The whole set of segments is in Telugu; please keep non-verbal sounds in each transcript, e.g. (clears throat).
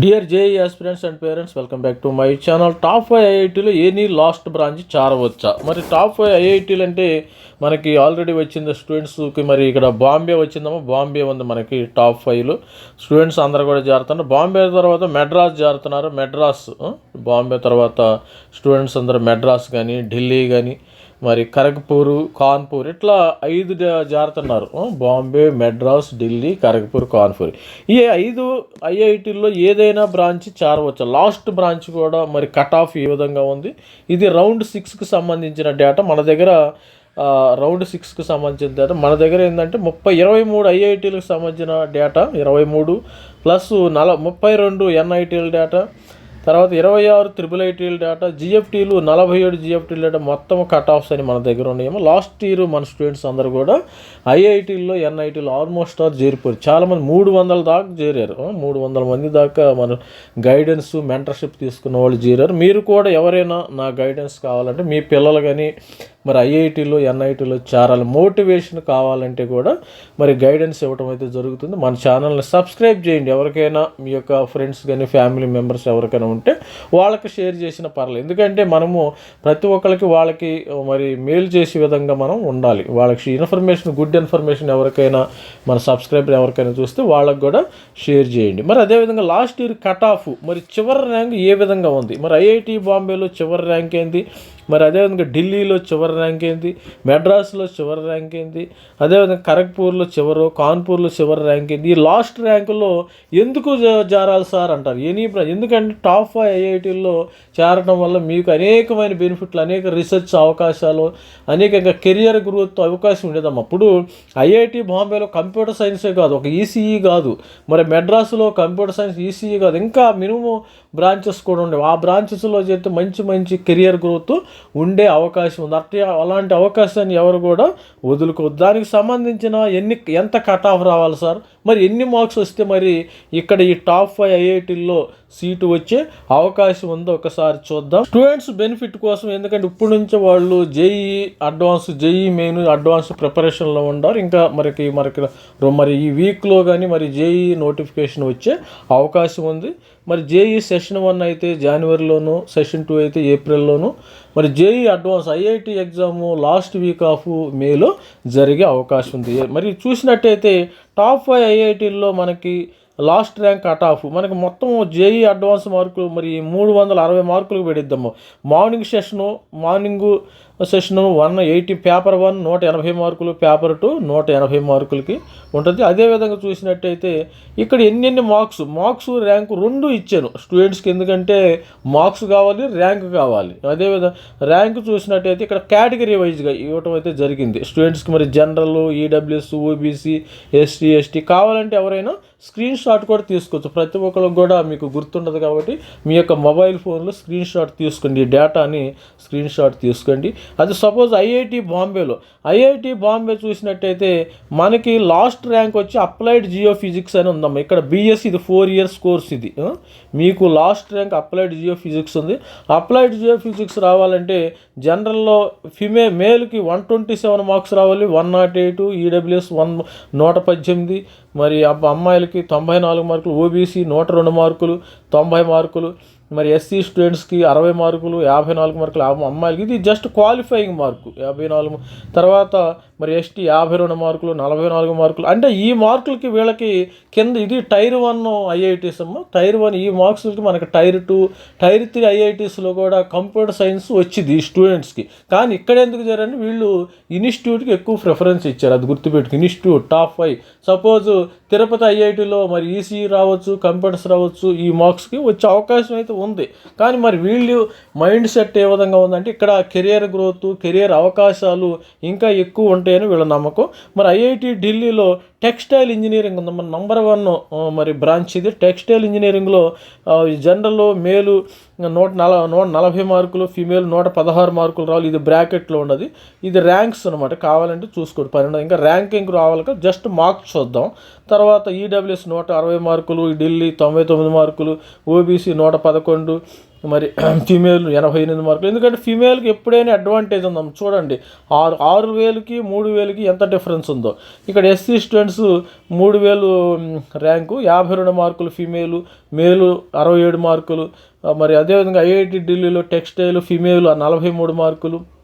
Dear JEE aspirants and parents welcome back to my channel top five ఐఐటీలో any last branch చారవచ్చా? మరి టాప్ ఫైవ్ ఐఐటీలు అంటే మనకి ఆల్రెడీ వచ్చింది స్టూడెంట్స్కి మరి ఇక్కడ బాంబే వచ్చిందేమో బాంబే ఉంది మనకి టాప్ ఫైవ్లో స్టూడెంట్స్ అందరు కూడా జారుతున్నారు. బాంబే తర్వాత మెడ్రాస్ జారుతున్నారు. మెడ్రాస్ బాంబే తర్వాత స్టూడెంట్స్ అందరూ మెడ్రాస్ కానీ ఢిల్లీ కానీ మరి కరగ్పూరు కాన్పూర్ ఇట్లా ఐదు జారుతున్నారు బాంబే మెడ్రాస్ ఢిల్లీ ఖరగ్పూర్ కాన్పూర్. ఈ ఐదు ఐఐటీల్లో ఏదైనా బ్రాంచ్ చేరవచ్చు. లాస్ట్ బ్రాంచ్ కూడా మరి కట్ ఆఫ్ ఏ విధంగా ఉంది. ఇది రౌండ్ సిక్స్కి సంబంధించిన డేటా. మన దగ్గర రౌండ్ సిక్స్కి సంబంధించిన డేటా. మన దగ్గర ఏంటంటే ముప్పై ఇరవై మూడు ఐఐటీలకు సంబంధించిన డేటా ఇరవై మూడు ప్లస్ నల ముప్పై రెండు ఎన్ఐటీల డేటా. తర్వాత ఇరవై ఆరు త్రిబుల్ ఐటీల డేటా జిఎఫ్టీలు నలభై ఏడు జిఎఫ్టీల డేటా మొత్తం కట్ ఆఫ్స్ అని మన దగ్గర ఉన్నాయేమో లాస్ట్ ఇయర్ మన స్టూడెంట్స్ అందరూ కూడా ఐఐటీల్లో ఎన్ఐటీలో ఆల్మోస్ట్ ఆల్ చేరిపోయారు. చాలామంది మూడు వందల దాకా చేరారు. మూడు వందల మంది దాకా మన గైడెన్స్ మెంటర్షిప్ తీసుకున్న వాళ్ళు చేరారు. మీరు కూడా ఎవరైనా నా గైడెన్స్ కావాలంటే మీ పిల్లలు కానీ మరి ఐఐటీలో ఎన్ఐటీలో చేరాలి మోటివేషన్ కావాలంటే కూడా మరి గైడెన్స్ ఇవ్వటం అయితే జరుగుతుంది. మన ఛానల్ని సబ్స్క్రైబ్ చేయండి. ఎవరికైనా మీ యొక్క ఫ్రెండ్స్ కానీ ఫ్యామిలీ మెంబర్స్ ఎవరికైనా ఉంటే వాళ్ళకి షేర్ చేసిన పర్లేదు. ఎందుకంటే మనము ప్రతి ఒక్కరికి వాళ్ళకి మరి మేలు చేసే విధంగా మనం ఉండాలి. వాళ్ళకి ఇన్ఫర్మేషన్ గుడ్ ఇన్ఫర్మేషన్ ఎవరికైనా మన సబ్స్క్రైబర్ ఎవరికైనా చూస్తే వాళ్ళకి కూడా షేర్ చేయండి. మరి అదేవిధంగా లాస్ట్ ఇయర్ కట్ ఆఫ్. మరి చివరి ర్యాంక్ ఏ విధంగా ఉంది? మరి ఐఐటి బాంబేలో చివరి ర్యాంక్ ఏంది? మరి అదేవిధంగా ఢిల్లీలో చివరి ర్యాంక్ ఏంది? మెడ్రాస్లో చివరి ర్యాంక్ ఏంది? అదేవిధంగా ఖరగ్పూర్లో చివరు కాన్పూర్లో చివరి ర్యాంక్ ఏంది? ఈ లాస్ట్ ర్యాంకులో ఎందుకు జారాలి సార్ అంటారు? ఎనీ ఎందుకంటే టాప్ ఫైవ్ ఐఐటీల్లో చేరడం వల్ల మీకు అనేకమైన బెనిఫిట్లు అనేక రీసెర్చ్ అవకాశాలు అనేకంగా కెరియర్ గ్రోత్ అవకాశం ఉండేదమ్మా. అప్పుడు ఐఐటి బాంబేలో కంప్యూటర్ సైన్సే కాదు ఒక ఈసీఈ కాదు. మరి మెడ్రాస్లో కంప్యూటర్ సైన్స్ ఈసీఈ కాదు. ఇంకా మినిమం బ్రాంచెస్ కూడా ఉండేవి ఆ బ్రాంచెస్లో చేస్తే మంచి మంచి కెరియర్ గ్రోత్ ఉండే అవకాశం ఉంది. అట్టే అలాంటి అవకాశాన్ని ఎవరు కూడా వదులుకోవద్దు. దానికి సంబంధించిన ఎన్ని ఎంత కట్ ఆఫ్ రావాలి సార్? మరి ఎన్ని మార్క్స్ వస్తే మరి ఇక్కడ ఈ టాప్ ఫైవ్ ఐఐటీల్లో సీటు వచ్చే అవకాశం ఉందో ఒకసారి చూద్దాం. స్టూడెంట్స్ బెనిఫిట్ కోసం ఎందుకంటే ఇప్పుడు నుంచి వాళ్ళు JEE advance JEE main advance ప్రిపరేషన్లో ఉండారు. ఇంకా మనకి మరికి మరి ఈ వీక్లో కానీ మరి జేఈ నోటిఫికేషన్ వచ్చే అవకాశం ఉంది. మరి జేఈ సెషన్ వన్ అయితే జనవరిలోను సెషన్ టూ అయితే ఏప్రిల్లోను. మరి JEE advance IIT exam last week of మేలో జరిగే అవకాశం ఉంది. మరి చూసినట్టయితే టాప్ ఫైవ్ ఐఐటీల్లో మనకి లాస్ట్ ర్యాంక్ కట్ ఆఫ్ మనకి మొత్తం జేఈ అడ్వాన్స్ మార్కులు మరి మూడు వందల అరవై మార్కులకు పెడిద్దాము. Morning session morning session one eighty paper one నూట ఎనభై మార్కులు పేపర్ టూ నూట ఎనభై మార్కులకి ఉంటుంది. అదేవిధంగా చూసినట్టయితే ఇక్కడ ఎన్నెన్ని మార్క్స్? మార్క్స్ ర్యాంకు రెండు ఇచ్చాను. స్టూడెంట్స్కి ఎందుకంటే మార్క్స్ కావాలి ర్యాంక్ కావాలి. అదేవిధంగా ర్యాంక్ చూసినట్టయితే ఇక్కడ కేటగిరీ వైజ్గా ఇవ్వటం అయితే జరిగింది. స్టూడెంట్స్కి మరి general EWS OBC ST ST కావాలంటే ఎవరైనా స్క్రీన్ షాట్ కూడా తీసుకోవచ్చు. ప్రతి ఒక్కరికి కూడా మీకు గుర్తుండదు కాబట్టి మీ యొక్క మొబైల్ ఫోన్లో స్క్రీన్ షాట్ తీసుకోండి. డేటాని స్క్రీన్ షాట్ తీసుకోండి. అది సపోజ్ ఐఐటి బాంబేలో. ఐఐటి బాంబే చూసినట్టయితే మనకి లాస్ట్ ర్యాంక్ వచ్చి అప్లైడ్ జియో ఫిజిక్స్ అని ఉందమ్మా. ఇక్కడ బిఎస్ ఇది ఫోర్ ఇయర్స్ కోర్స్ ఇది. మీకు last rank applied geophysics ఉంది. అప్లైడ్ జియో ఫిజిక్స్ రావాలంటే జనరల్లో ఫిమే మేల్కి వన్ ట్వంటీ సెవెన్ మార్క్స్ రావాలి. One nought eight EWS one నూట పద్దెనిమిది మరి అబ్బ అమ్మాయిలకి తొంభై నాలుగు మార్కులు ఓబీసీ నూట రెండు మార్కులు తొంభై మార్కులు మరి ఎస్సీ స్టూడెంట్స్కి అరవై మార్కులు యాభై నాలుగు మార్కులు అమ్మాయిలకి ఇది జస్ట్ క్వాలిఫైయింగ్ మార్కు యాభై నాలుగు తర్వాత మరి ఎస్టీ యాభై రెండు మార్కులు నలభై నాలుగు మార్కులు. అంటే ఈ మార్కులకి వీళ్ళకి కింద ఇది టైర్ వన్ ఐఐటీస్ అమ్మ. టైర్ వన్ ఈ మార్క్స్కి మనకి టైర్ టూ టైర్ త్రీ ఐఐటీస్లో కూడా కంప్యూటర్ సైన్స్ వచ్చింది ఈ స్టూడెంట్స్కి కానీ ఇక్కడ ఎందుకు చేరండి వీళ్ళు ఇన్స్టిట్యూట్కి ఎక్కువ ప్రిఫరెన్స్ ఇచ్చారు. అది గుర్తుపెట్టుకు institute top five suppose Tirupati ఐఐటిలో మరి ఈసీ రావచ్చు కంప్యూటర్స్ రావచ్చు ఈ మార్క్స్కి వచ్చే అవకాశం అయితే ఉంది. కానీ మరి వీళ్ళు మైండ్ సెట్ ఏ విధంగా ఉందంటే ఇక్కడ కెరియర్ గ్రోత్ కెరియర్ అవకాశాలు ఇంకా ఎక్కువ ఉంటాయని వీళ్ళ నమ్మకం. మరి ఐఐటి ఢిల్లీలో టెక్స్టైల్ ఇంజనీరింగ్ ఉంది. మన నంబర్ వన్ మరి బ్రాంచ్ ఇది. టెక్స్టైల్ ఇంజనీరింగ్లో జనరల్ మేలు నూట నల నూట నలభై మార్కులు ఫీమేల్ నూట పదహారు మార్కులు రావాలి. ఇది బ్రాకెట్లో ఉన్నది ఇది ర్యాంక్స్ అనమాట కావాలంటే చూసుకోండి. పన్నెండు ఇంకా ర్యాంకింగ్ రావాలి జస్ట్ మార్క్స్ చూద్దాం. తర్వాత ఈడబ్ల్యూఎస్ నూట అరవై మార్కులు ఢిల్లీ తొంభై తొమ్మిది మార్కులు ఓబీసీ నూట పదకొండు మరి (clears throat) ఫీమేల్ ఎనభై ఎనిమిది మార్కులు. ఎందుకంటే ఫీమేల్కి ఎప్పుడైనా అడ్వాంటేజ్ ఉందాం? చూడండి. ఆరు ఆరు వేలకి మూడు వేలకి ఎంత డిఫరెన్స్ ఉందో? ఇక్కడ ఎస్సీ స్టూడెంట్స్ మూడు వేలు ర్యాంకు యాభై రెండు మార్కులు ఫీమేలు మేలు అరవై ఏడు మార్కులు. మరి అదేవిధంగా ఐఐటి ఢిల్లీలో టెక్స్టైల్ ఫీమేల్ నలభై మూడు మార్కులు.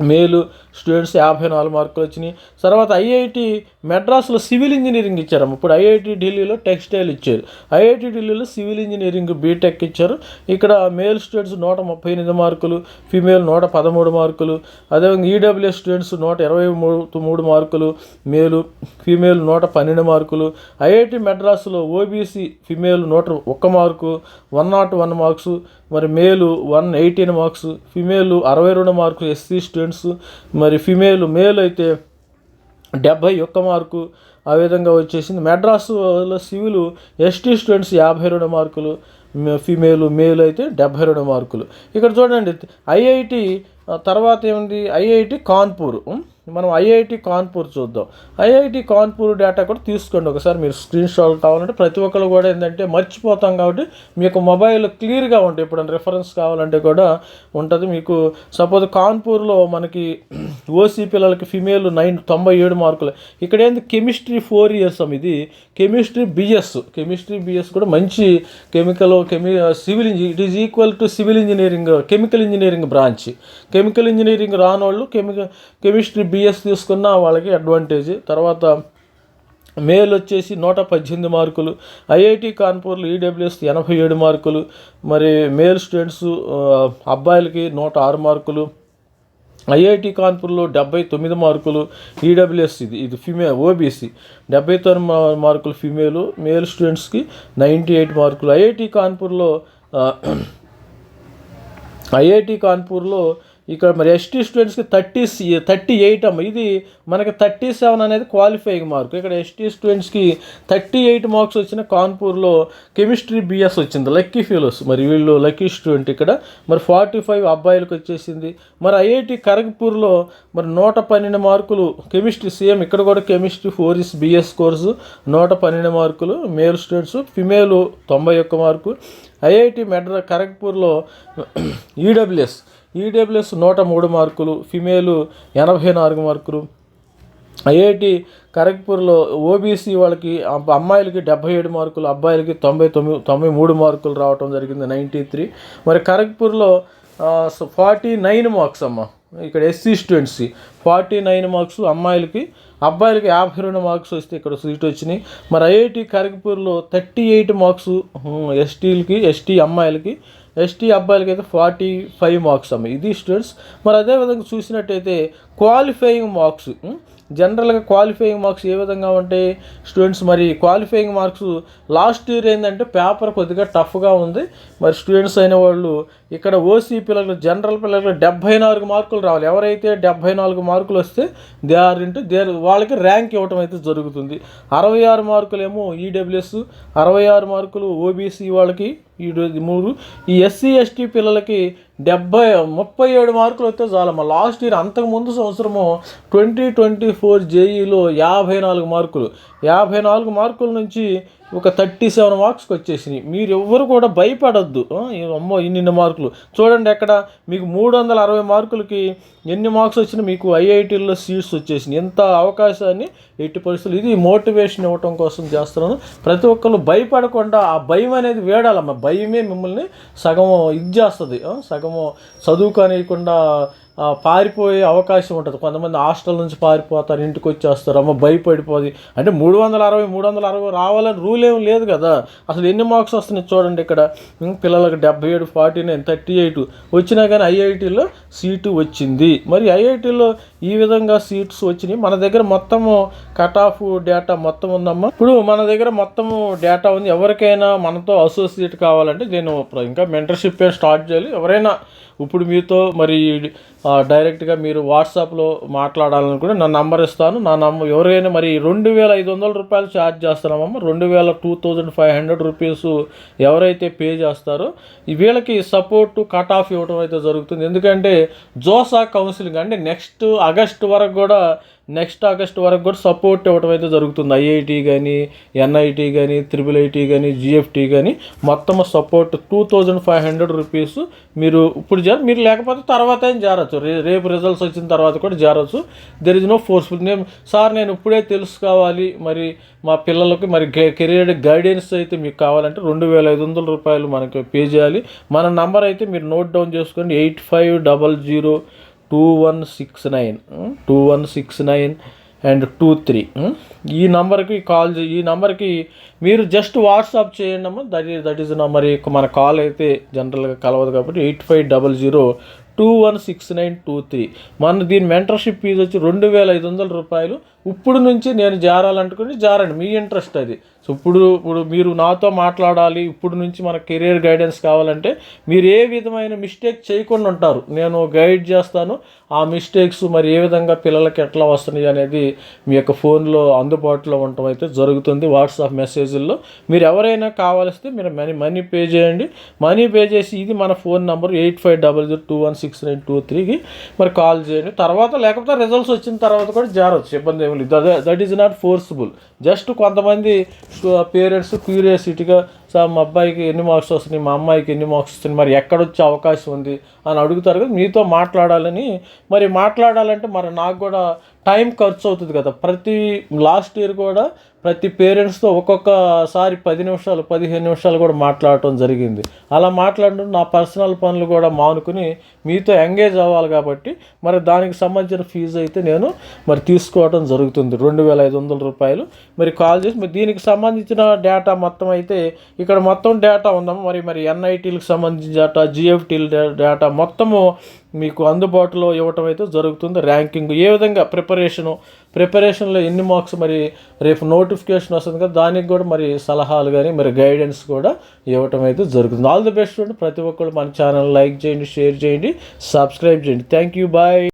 మేలు స్టూడెంట్స్ యాభై నాలుగు మార్కులు వచ్చినాయి. తర్వాత ఐఐటి మెడ్రాస్లో సివిల్ ఇంజనీరింగ్ ఇచ్చారు ఇప్పుడు ఐఐటి ఢిల్లీలో టెక్స్టైల్ ఇచ్చారు. ఐఐటి ఢిల్లీలో సివిల్ ఇంజనీరింగ్ బీటెక్ ఇచ్చారు. ఇక్కడ మేల్ స్టూడెంట్స్ నూట ముప్పై ఎనిమిది మార్కులు ఫీమేల్ నూట పదమూడు మార్కులు. అదేవిధంగా ఈడబ్ల్యూఎస్ స్టూడెంట్స్ నూట ఇరవై మూడు మూడు మార్కులు మేలు ఫీమేల్ నూట పన్నెండు మార్కులు. ఐఐటి మెడ్రాస్లో ఓబీసీ ఫీమేల్ నూట ఒక్క mark one nought one marks మరి male one eighteen marks female అరవై రెండు మార్కులు ఎస్సీ స్టూడెంట్స్ మరి ఫిమేల్ మేల్ అయితే డెబ్భై ఒక్క మార్కు. ఆ విధంగా వచ్చేసింది. మెడ్రాసులో సివిల్ ఎస్టీ స్టూడెంట్స్ యాభై రెండు మార్కులు ఫిమేలు మేల్ అయితే డెబ్భై రెండు మార్కులు. ఇక్కడ చూడండి ఐఐటి తర్వాత ఏముంది? ఐఐటి కాన్పూర్. మనం ఐఐటి కాన్పూర్ చూద్దాం. ఐఐటి కాన్పూర్ డేటా కూడా తీసుకోండి ఒకసారి మీరు స్క్రీన్ షాట్ కావాలంటే. ప్రతి ఒక్కరు కూడా ఏంటంటే మర్చిపోతాం కాబట్టి మీకు మొబైల్ క్లియర్గా ఉంటాయి ఇప్పుడు రిఫరెన్స్ కావాలంటే కూడా ఉంటుంది. మీకు సపోజ్ కాన్పూర్లో మనకి ఓసీ పిల్లలకి ఫిమేల్ నైన్ తొంభై ఏడు మార్కులు ఇక్కడ ఏంది? కెమిస్ట్రీ ఫోర్ ఇయర్స్ ఇది. కెమిస్ట్రీ బిఎస్ కెమిస్ట్రీ బిఎస్ కూడా మంచి కెమికల్ కెమి civil ఇంజ it is equal to civil engineering chemical engineering branch chemical engineering రానోళ్ళు chemical chemistry BS తీసుకున్న వాళ్ళకి అడ్వాంటేజ్ తర్వాత మేల్ వచ్చేసి నూట పద్దెనిమిది మార్కులు. ఐఐటి కాన్పూర్లో ఈడబ్ల్యూఎస్ ఎనభై ఏడు మార్కులు. మరి మేల్ స్టూడెంట్స్ అబ్బాయిలకి నూట ఆరు మార్కులు. ఐఐటి కాన్పూర్లో డెబ్బై తొమ్మిది మార్కులు. ఈడబ్ల్యూఎస్ ఇది ఇది ఫిమేల్ ఓబీసీ డెబ్బై తొమ్మిది మార్కులు ఫిమేలు మేల్ స్టూడెంట్స్కి నైంటీ ఎయిట్ మార్కులు. ఐఐటి కాన్పూర్లో ఐఐటి కాన్పూర్లో ఇక్కడ మరి ఎస్టీ స్టూడెంట్స్కి థర్టీ థర్టీ ఎయిట్ అమ్మ. ఇది మనకి థర్టీ సెవెన్ అనేది క్వాలిఫైయింగ్ మార్క్ ఇక్కడ ఎస్టీ స్టూడెంట్స్కి థర్టీ ఎయిట్ మార్క్స్ వచ్చిన కాన్పూర్లో కెమిస్ట్రీ బిఎస్ వచ్చింది. లక్కీ ఫీలోస్ మరి వీళ్ళు లక్కీ స్టూడెంట్ ఇక్కడ. మరి ఫార్టీ ఫైవ్ అబ్బాయిలకు వచ్చేసింది. మరి ఐఐటి ఖరగ్పూర్లో మరి నూట పన్నెండు మార్కులు కెమిస్ట్రీ సేమ్ ఇక్కడ కూడా chemistry four is BS course నూట పన్నెండు మార్కులు మేల్ స్టూడెంట్స్ ఫిమేల్ తొంభై ఒక్క మార్కు. ఐఐటి మెడ్రా ఖరగ్పూర్లో ఈడబ్ల్యూఎస్ (clears throat) ఈడబ్ల్యూఎస్ నూట మూడు మార్కులు ఫిమేలు ఎనభై నాలుగు మార్కులు. ఐఐటి ఖరగ్పూర్లో ఓబీసీ వాళ్ళకి అమ్మాయిలకి డెబ్బై ఏడు మార్కులు అబ్బాయిలకి తొంభై తొమ్మిది తొంభై మూడు మార్కులు రావటం జరిగింది నైంటీ త్రీ. మరి ఖరగ్పూర్లో ఫార్టీ నైన్ మార్క్స్ అమ్మ. ఇక్కడ ఎస్సీ స్టూడెంట్స్కి. ఫార్టీ నైన్ మార్క్స్ అమ్మాయిలకి అబ్బాయిలకి యాభై రెండు మార్క్స్ వస్తే ఇక్కడ సీట్ వచ్చినాయి. మరి ఐఐటి కరగపూర్లో థర్టీ ఎయిట్ మార్క్స్ ఎస్టీలకి ఎస్టీ అమ్మాయిలకి ఎస్టీ అబ్బాయిలకి అయితే ఫార్టీ ఫైవ్ మార్క్స్ అమ్మాయి ఇది స్టూడెంట్స్. మరి అదేవిధంగా చూసినట్టయితే క్వాలిఫైయింగ్ మార్క్స్ జనరల్గా క్వాలిఫైయింగ్ మార్క్స్ ఏ విధంగా ఉంటాయి స్టూడెంట్స్ మరి క్వాలిఫైయింగ్ మార్క్స్ లాస్ట్ ఇయర్ ఏంటంటే పేపర్ కొద్దిగా టఫ్గా ఉంది. మరి స్టూడెంట్స్ అయిన వాళ్ళు ఇక్కడ ఓసీ పిల్లలు జనరల్ పిల్లలకు డెబ్బై నాలుగు మార్కులు రావాలి. ఎవరైతే డెబ్బై నాలుగు మార్కులు వస్తే దే ఆర్ ఇంటూ దే వాళ్ళకి ర్యాంక్ ఇవ్వటం అయితే జరుగుతుంది. అరవై ఆరు మార్కులేమో ఈడబ్ల్యూఎస్ అరవై ఆరు మార్కులు ఓబీసీ వాళ్ళకి ఈ మూడు. ఈ ఎస్సీ ఎస్టీ పిల్లలకి డెబ్బై ముప్పై ఏడు మార్కులు వస్తే చాలమ్మా లాస్ట్ ఇయర్ అంతకుముందు సంవత్సరము ట్వంటీ ట్వంటీ ఫోర్ జేఈలో యాభై నాలుగు మార్కులు. యాభై నాలుగు మార్కుల నుంచి ఒక థర్టీ సెవెన్ మార్క్స్కి వచ్చేసినాయి. మీరు ఎవ్వరు కూడా భయపడొద్దు. అమ్మో ఇన్ని మార్కులు. చూడండి ఎక్కడ మీకు మూడు వందల అరవై మార్కులకి ఎన్ని మార్క్స్ వచ్చినా మీకు ఐఐటీల్లో సీట్స్ వచ్చేసినాయి. ఎంత అవకాశాన్ని ఎట్టి పరిస్థితులు ఇది మోటివేషన్ ఇవ్వటం కోసం చేస్తున్నాను. ప్రతి ఒక్కరు భయపడకుండా ఆ భయం అనేది వేడాలమ్మ. భయమే మిమ్మల్ని సగం ఇది చేస్తుంది. సగం సగము చదువుకోనియకుండా పారిపోయే అవకాశం ఉంటుంది. కొంతమంది హాస్టల్ నుంచి పారిపోతారు ఇంటికి వచ్చేస్తారు అమ్మ భయపడిపోది. అంటే మూడు వందల అరవై మూడు వందల అరవై రావాలని రూల్ ఏం లేదు కదా. అసలు ఎన్ని మార్క్స్ వస్తున్నాయి చూడండి ఇక్కడ. పిల్లలకు డెబ్బై ఏడు ఫార్టీ నైన్ థర్టీ ఎయిట్. వచ్చినా కానీ ఐఐటీలో సీటు వచ్చింది. మరి ఐఐటీలో ఈ విధంగా సీట్స్ వచ్చినాయి. మన దగ్గర మొత్తము కట్ ఆఫ్ డేటా మొత్తం ఉందమ్మా. ఇప్పుడు మన దగ్గర మొత్తము డేటా ఉంది. ఎవరికైనా మనతో అసోసియేట్ కావాలంటే నేను ఇంకా మెంటర్షిప్ స్టార్ట్ చేయాలి. ఎవరైనా ఇప్పుడు మీతో మరి డైరెక్ట్గా మీరు వాట్సాప్లో మాట్లాడాలనుకుంటే నా నంబర్ ఇస్తాను. నా నంబర్ ఎవరైనా మరి రెండు వేల ఐదు వందల రూపాయలు ఛార్జ్ చేస్తున్నామమ్మ. రెండు వేల two thousand five hundred rupees ఎవరైతే పే చేస్తారో వీళ్ళకి సపోర్ట్ కట్ ఆఫ్ ఇవ్వడం అయితే జరుగుతుంది. ఎందుకంటే జోసా కౌన్సిలింగ్ అంటే నెక్స్ట్ ఆగస్ట్ వరకు కూడా నెక్స్ట్ ఆగస్ట్ వరకు కూడా సపోర్ట్ ఇవ్వడం అయితే జరుగుతుంది. ఐఐటి కానీ ఎన్ఐటి కానీ త్రిబుల్ ఐటీ కానీ జిఎఫ్టీ కానీ మొత్తం support two thousand five hundred rupees మీరు ఇప్పుడు జార మీరు లేకపోతే తర్వాత అయినా జారచ్చు? రే రేపు రిజల్ట్స్ వచ్చిన తర్వాత కూడా జారచ్చు. దెర్ ఇస్ నో ఫోర్స్ఫుల్ నేను సార్ నేను ఇప్పుడే తెలుసుకోవాలి. మరి మా పిల్లలకి మరి కెరీర్ గైడెన్స్ అయితే మీకు కావాలంటే రెండు వేల ఐదు వందల రూపాయలు మనకి పే చేయాలి. మన నంబర్ అయితే మీరు నోట్ డౌన్ చేసుకోండి. Eight five double zero two one six nine two one six nine and two three ఈ నంబర్కి కాల్ చే- ఈ నంబర్కి మీరు జస్ట్ వాట్సాప్ చేయండి అమ్మ that is that is number మన కాల్ అయితే జనరల్గా కలవదు కాబట్టి eight five double zero two one six nine two three మన దీని మెంటర్షిప్ ఫీజు వచ్చి రెండు వేల ఐదు వందల రూపాయలు. ఇప్పుడు నుంచి నేను జారాలనుకుని జారండి. మీ ఇంట్రెస్ట్ అది. సో ఇప్పుడు ఇప్పుడు మీరు నాతో మాట్లాడాలి. ఇప్పుడు నుంచి మన కెరియర్ గైడెన్స్ కావాలంటే మీరు ఏ విధమైన మిస్టేక్ చేయకుండా ఉంటారు. నేను గైడ్ చేస్తాను. ఆ మిస్టేక్స్ మరి ఏ విధంగా పిల్లలకి ఎట్లా వస్తున్నాయి అనేది మీ యొక్క ఫోన్లో అందుబాటులో ఉండటం అయితే జరుగుతుంది. వాట్సాప్ మెసేజ్ల్లో మీరు ఎవరైనా కావాల్స్తే మీరు మనీ మనీ పే చేయండి. మనీ పే చేసి ఇది మన phone number eight five double zero two one six nine two త్రీకి మరి కాల్ చేయండి. తర్వాత లేకపోతే రిజల్ట్స్ వచ్చిన తర్వాత కూడా జారవచ్చు ఇబ్బంది ఏమి లేదు. That is not forceful just కొంతమంది uh, పేరెంట్స్ క్యూరియాసిటీగా సార్ మా అబ్బాయికి ఎన్ని మార్క్స్ వస్తున్నాయి? మా అమ్మాయికి ఎన్ని మార్క్స్ వస్తున్నాయి? మరి ఎక్కడొచ్చే అవకాశం ఉంది? అని అడుగుతారు కదా మీతో మాట్లాడాలని. మరి మాట్లాడాలంటే మరి నాకు కూడా టైం ఖర్చు అవుతుంది కదా. ప్రతి లాస్ట్ ఇయర్ కూడా ప్రతి పేరెంట్స్తో ఒక్కొక్కసారి పది నిమిషాలు పదిహేను నిమిషాలు కూడా మాట్లాడటం జరిగింది. అలా మాట్లాడడం నా పర్సనల్ పనులు కూడా మానుకుని మీతో ఎంగేజ్ అవ్వాలి కాబట్టి మరి దానికి సంబంధించిన ఫీజు అయితే నేను మరి తీసుకోవడం జరుగుతుంది. రెండు వేల ఐదు వందల రూపాయలు మరి కాల్ చేసి మరి దీనికి సంబంధించిన డేటా మొత్తం అయితే ఇక్కడ మొత్తం డేటా ఉందాము మరి మరి ఎన్ఐటీలకు సంబంధించిన డేటా జిఎఫ్టీల డేటా మొత్తము మీకు అందుబాటులో ఇవ్వటం అయితే జరుగుతుంది. ర్యాంకింగ్ ఏ విధంగా ప్రిపరేషను ప్రిపరేషన్లో ఎన్ని మార్క్స్ మరి రేపు నోటిఫికేషన్ వస్తుంది కదా దానికి కూడా మరి సలహాలు కానీ మరి గైడెన్స్ కూడా ఇవ్వటం అయితే జరుగుతుంది. ఆల్ ది బెస్ట్ ప్రతి ఒక్కరు మన ఛానల్ లైక్ చేయండి షేర్ చేయండి సబ్స్క్రైబ్ చేయండి. Thank you bye